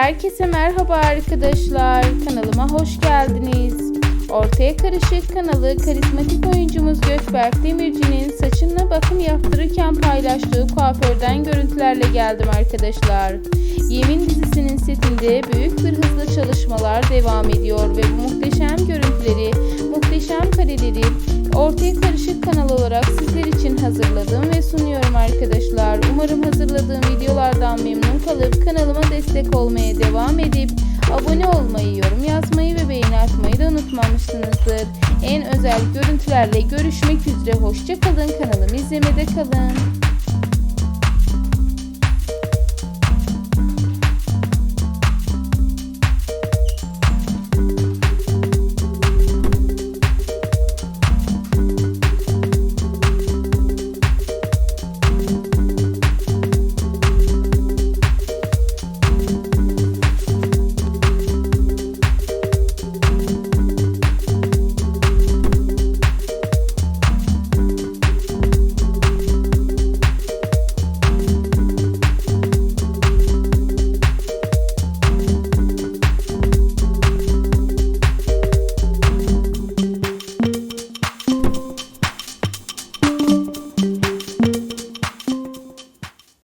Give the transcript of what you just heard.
Herkese merhaba arkadaşlar. Kanalıma hoş geldiniz. Ortaya Karışık kanalı karizmatik oyuncumuz Gökberk Demirci'nin saçına bakım yaptırırken paylaştığı kuaförden görüntülerle geldim arkadaşlar. Yemin dizisinin setinde büyük bir hızla çalışmalar devam ediyor ve bu muhteşem görüntüleri, muhteşem kareleri Ortaya Karışık kanal olarak sizler için hazırladım ve sunuyorum arkadaşlar. Umarım hazırladığım videolardan memnun kalıp kanalıma destek olmaya devam edip abone olmayı, yorum yazmayı ve beğeni atmayı da unutmamışsınızdır. En özel görüntülerle görüşmek üzere. Hoşçakalın. Kanalımı izlemede kalın.